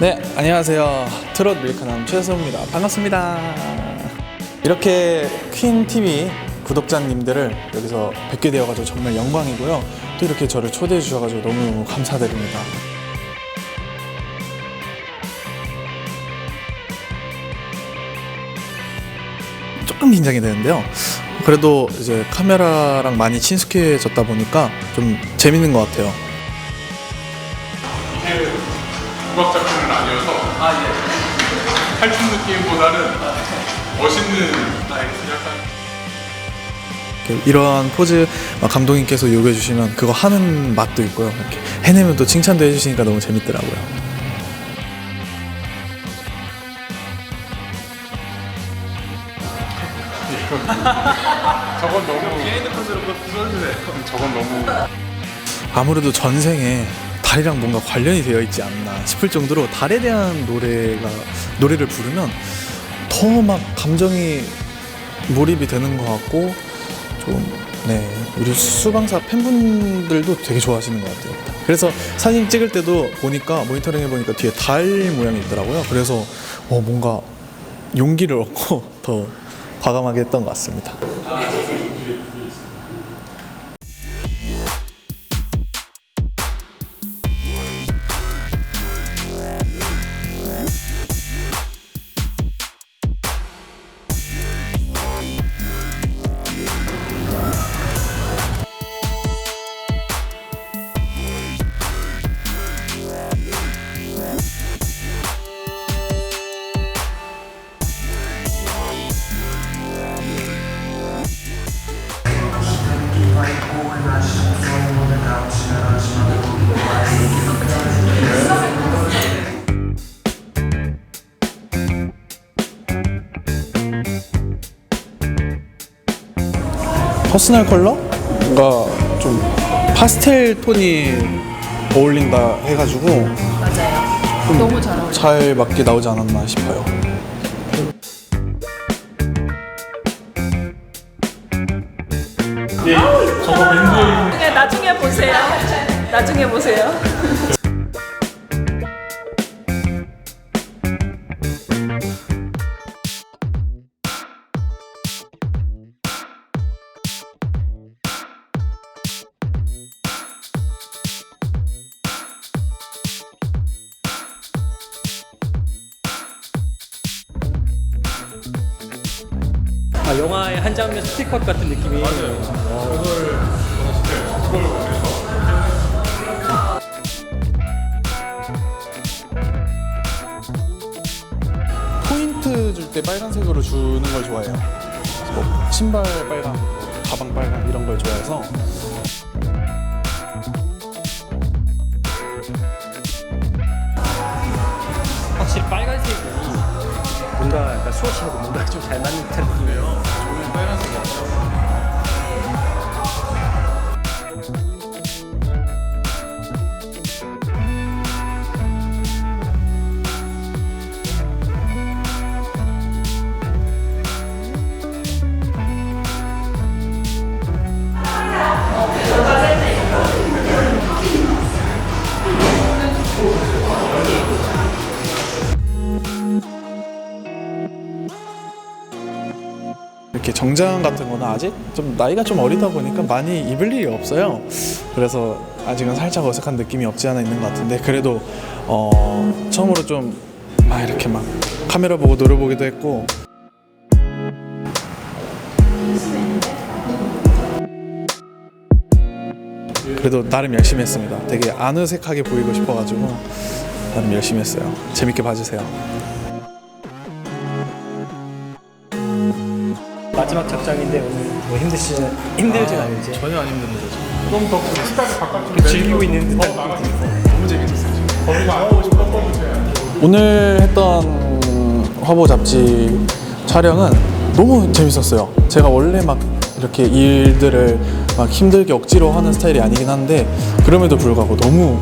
네, 안녕하세요. 트롯 밀카남 최서우입니다. 반갑습니다. 이렇게 퀸 TV 구독자님들을 여기서 뵙게 되어가지고 정말 영광이고요. 또 이렇게 저를 초대해 주셔가지고 너무 감사드립니다. 조금 긴장이 되는데요. 그래도 이제 카메라랑 많이 친숙해졌다 보니까 좀 재밌는 것 같아요. 이게 국악 작품은 아니어서 탈춤 느낌보다는 멋있는 약간 이렇게 이러한 포즈 막 감독님께서 요구해 주시면 그거 하는 맛도 있고요. 이렇게 해내면 또 칭찬도 해주시니까 너무 재밌더라고요. 저건 너무. 저건 너무 아무래도 전생에 달이랑 뭔가 관련이 되어 있지 않나 싶을 정도로 달에 대한 노래가 노래를 부르면 더 막 감정이 몰입이 되는 것 같고 좀 네, 우리 수방사 팬분들도 되게 좋아하시는 것 같아요. 그래서 사진 찍을 때도 보니까 모니터링 해보니까 뒤에 달 모양이 있더라고요. 그래서 어, 뭔가 용기를 얻고 더 과감하게 했던 것 같습니다. 퍼스널 컬러가 좀 파스텔 톤이 어울린다 해가지고 맞아요. 너무 잘 어울려요. 잘 맞게 나오지 않았나 싶어요. 저거 밴드에 있는 네, 나중에 보세요. 나중에 보세요. 아, 영화의 한 장면 스티컷 같은 느낌이. 포인트 줄 때 빨간색으로 주는 걸 좋아해요. 뭐 신발 빨강, 뭐 가방 빨강 이런 걸 좋아해서 수호 씨하고 뭔가 좀 잘 맞는 듯한 느낌이에요. 이 렇게 정장 같은 거는 아직 좀 나이가 좀 어리다 보니까 많이 입을 일이 없어요. 그래서 아직은 살짝 어색한 느낌이 없지 않아 있는 것 같은데 그래도 어, 처음으로 좀 막 이렇게 막 카메라 보고 노래 보기도 했고 그래도 나름 열심히 했습니다. 되게 안 어색하게 보이고 싶어가지고 나름 열심히 했어요. 재밌게 봐주세요. 마지막 작장인데 오늘 뭐 힘드시진 힘들진 않을지 전혀 안 힘듭니다. 좀더 쿨하게 바깥으로 즐기고 있는 듯한 어, 나는 너무 재밌었어요. 지금. 거기가 하고 싶었던 거죠. 오늘 했던 화보 잡지 촬영은 너무 재밌었어요. 제가 원래 막 이렇게 일들을 막 힘들게 억지로 하는 스타일이 아니긴 한데 그럼에도 불구하고 너무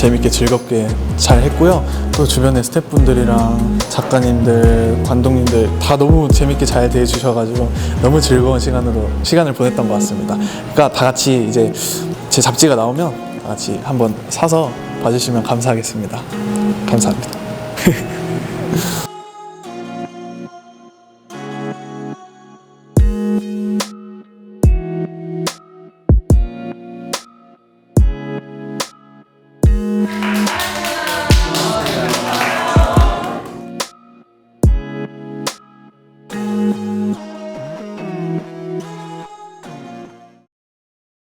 재밌게 즐겁게 잘 했고요. 또 주변의 스태프분들이랑 작가님들, 감독님들 다 너무 재밌게 잘 대해주셔가지고 너무 즐거운 시간으로 시간을 보냈던 것 같습니다. 그러니까 다 같이 이제 제 잡지가 나오면 같이 한번 사서 봐주시면 감사하겠습니다. 감사합니다.